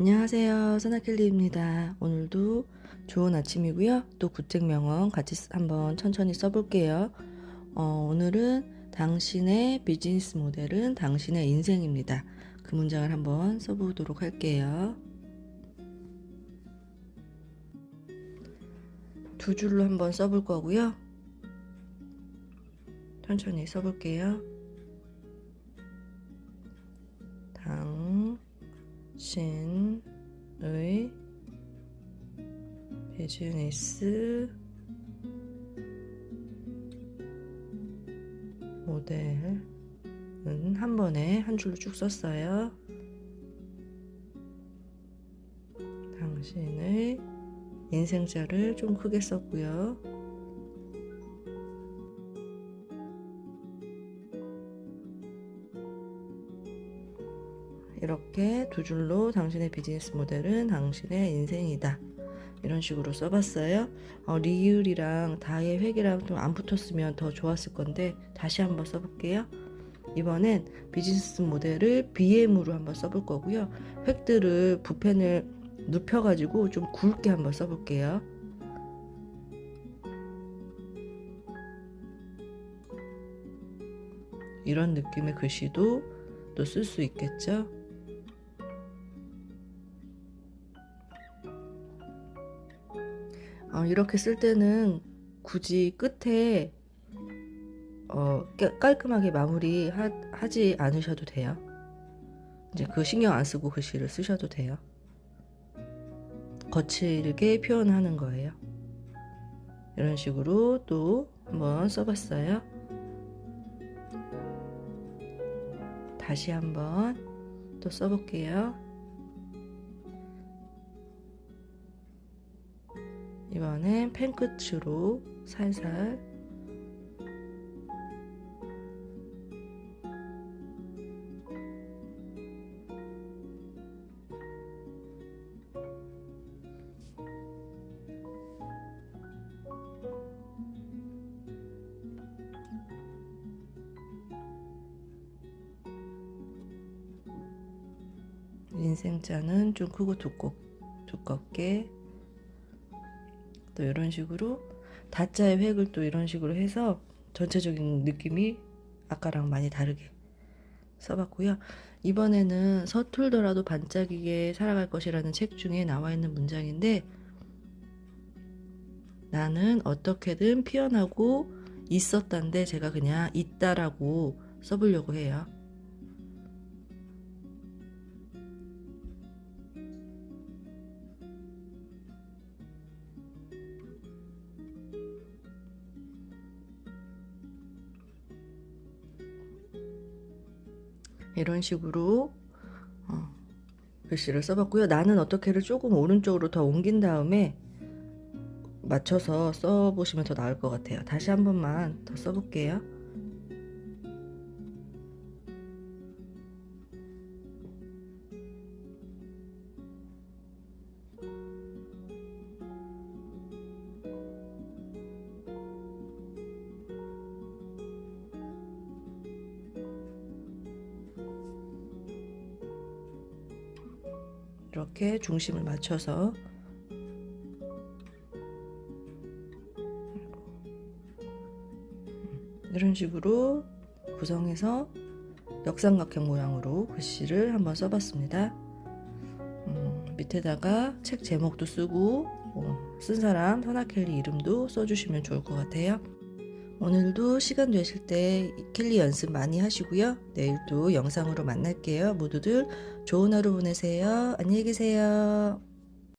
안녕하세요. 선아켈리입니다. 오늘도 좋은 아침이고요. 또 구책 명언 같이 쓰- 한번 천천히 써볼게요. 어, 오늘은 당신의 비즈니스 모델은 당신의 인생입니다. 그 문장을 한번 써보도록 할게요. 두 줄로 한번 써볼 거고요. 천천히 써볼게요. 당신 의 비즈니스 모델은 한 번에 한 줄로 쭉 썼어요. 당신의 인생자를 좀 크게 썼고요. 이렇게 두 줄로 당신의 비즈니스 모델은 당신의 인생이다. 이런 식으로 써봤어요. 어, 리을이랑 다의 획이랑 좀 안 붙었으면 더 좋았을 건데 다시 한번 써볼게요. 이번엔 비즈니스 모델을 BM으로 한번 써볼 거고요. 획들을 붓펜을 눕혀가지고 좀 굵게 한번 써볼게요. 이런 느낌의 글씨도 또 쓸 수 있겠죠? 어, 이렇게 쓸 때는 굳이 끝에 어, 깨- 깔끔하게 마무리 하, 하지 않으셔도 돼요. 이제 그 신경 안 쓰고 글씨를 쓰셔도 돼요. 거칠게 표현하는 거예요. 이런 식으로 또 한번 써봤어요. 다시 한번 또 써볼게요. 이번엔 펜 끝으로 살살. 인생자는 좀 크고 두껍, 두껍게 또 이런 식으로 다자의 획을 또 이런 식으로 해서 전체적인 느낌이 아까랑 많이 다르게 써봤고요. 이번에는 서툴더라도 반짝이게 살아갈 것이라는 책 중에 나와 있는 문장인데 나는 어떻게든 피어나고 있었단데 제가 그냥 있다라고 써보려고 해요. 이런 식으로 어, 글씨를 써봤고요. 나는 어떻게를 조금 오른쪽으로 더 옮긴 다음에 맞춰서 써보시면 더 나을 것 같아요. 다시 한 번만 더 써볼게요. 이렇게 중심을 맞춰서 이런 식으로 구성해서 역삼각형 모양으로 글씨를 한번 써봤습니다. 음, 밑에다가 책 제목도 쓰고 어, 쓴 사람 선아켈리 이름도 써주시면 좋을 것 같아요. 오늘도 시간 되실 때 켈리 연습 많이 하시고요. 내일도 영상으로 만날게요. 모두들 좋은 하루 보내세요. 안녕히 계세요.